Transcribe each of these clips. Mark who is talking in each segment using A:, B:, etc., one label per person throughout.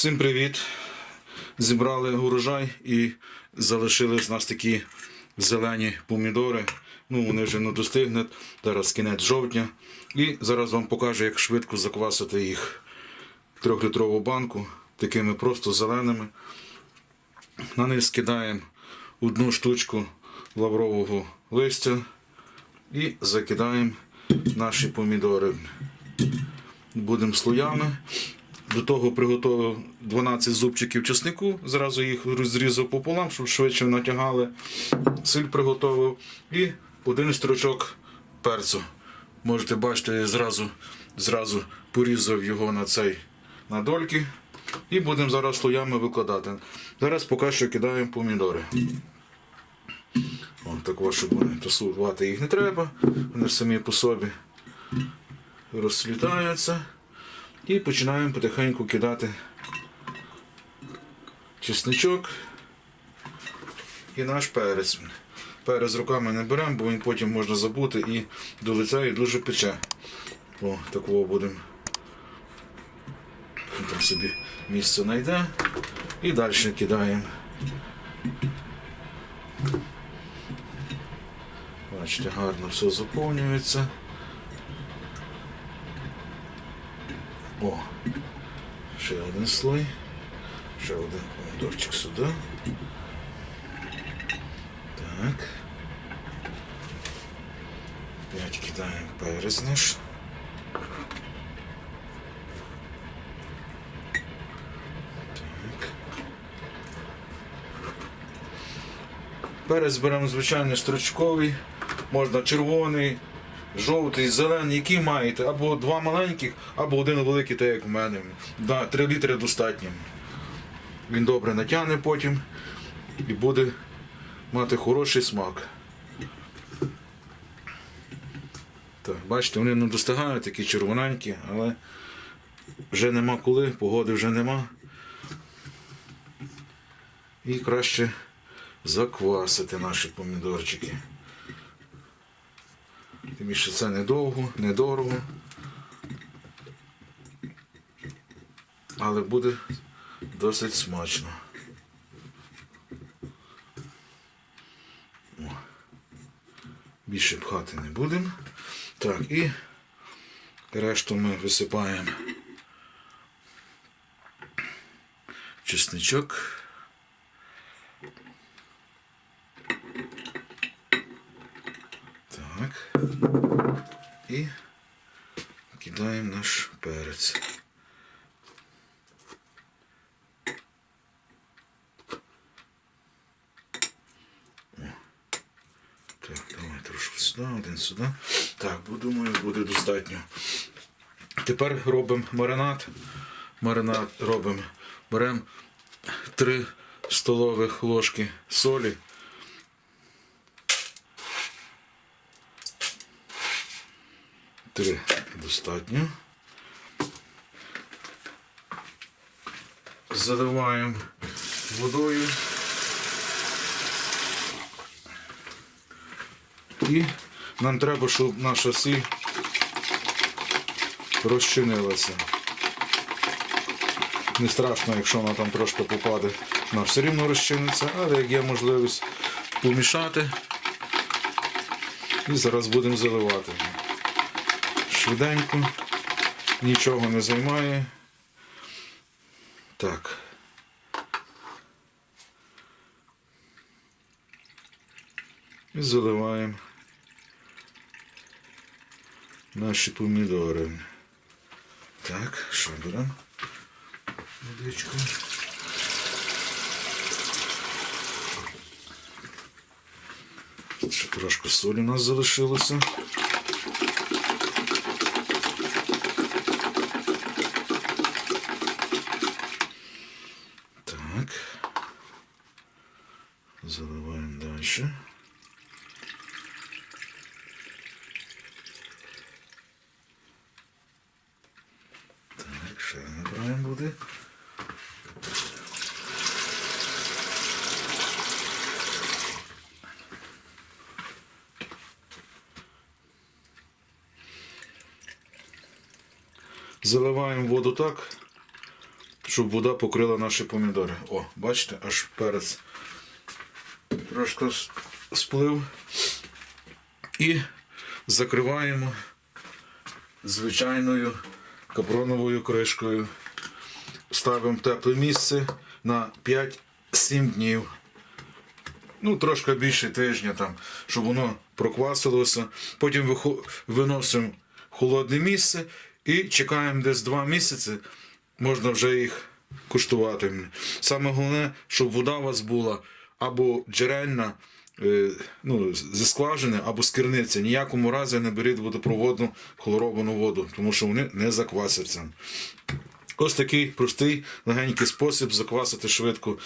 A: Всім привіт! Зібрали урожай і залишились у нас такі зелені помідори. Ну, вони вже не достигнуть. Зараз кінець жовтня. І зараз вам покажу, як швидко заквасити їх в трьохлітрову банку, такими просто зеленими. На них скидаємо одну штучку лаврового листя і закидаємо наші помідори. Будемо слоями. До того приготував 12 зубчиків чеснику, зразу їх розрізав пополам, щоб швидше натягали. Сіль приготував і один строчок перцю. Можете бачити, я зразу, зразу порізав його на цей на дольки. І будемо зараз слоями викладати. Зараз поки що кидаємо помідори. О, також, щоб вони тасувати їх не треба. Вони самі по собі розслітаються. І починаємо потихеньку кидати чесничок і наш перець. Перець руками не беремо, бо він потім можна забути і до лиця і дуже пече. О, такого будемо. Там собі місце знайде. І далі кидаємо. Бачите, гарно все заповнюється. О, ще один слой. Ще один помідорчик сюди. Так. П'ять кидаємо перець наш. Перець беремо звичайний стручковий, можна червоний, жовтий, зелений, який маєте, або два маленьких, або один великий, так як в мене. Да, 3 літри достатньо. Він добре натягне потім і буде мати хороший смак. Так, бачите, вони не достигають такі червоненькі, але вже нема коли, погоди вже нема. І краще заквасити наші помідорчики. Тим більше це недовго, недорого. Але буде досить смачно. О. Більше пхати не будемо. Так, і решту ми висипаємо чесничок. Так. І кидаємо перець. Так, давай трошки сюди, один сюди. Так, думаю, буде достатньо. Тепер робимо маринад. Маринад робимо. Беремо 3 столових ложки солі. Три достатньо. Заливаємо водою. І нам треба, щоб наша сіль розчинилася. Не страшно, якщо вона там трошки попаде, вона все рівно розчиниться, але як є можливість помішати. І зараз будемо заливати швиденько, нічого не займає. Так. І заливаємо наші помідори. Так, що беремо? Водичку. Ще трошки солі у нас залишилося. Заливаємо. Так, ще набираємо буде. Заливаємо воду так, щоб вода покрила наші помідори. О, бачите, аж перець трошки сплив. І закриваємо звичайною капроновою кришкою. Ставимо в тепле місце на 5-7 днів. Ну, трошки більше тижня, там, щоб воно проквасилося. Потім виносимо в холодне місце і чекаємо десь 2 місяці, можна вже їх куштувати. Саме головне, щоб вода у вас була або джерельна, е, ну, зі або з керниці. Ніякому разі не беріть водопроводну хлоровану воду, тому що вони не заквасяться. Ось такий простий, легенький спосіб заквасити швидко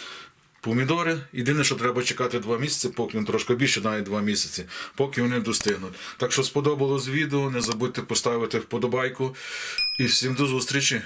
A: помідори. Єдине, що треба чекати два місяці, поки він трошки більше, навіть два місяці, поки вони достигнуть. Так що сподобалось відео, не забудьте поставити вподобайку. І всім до зустрічі!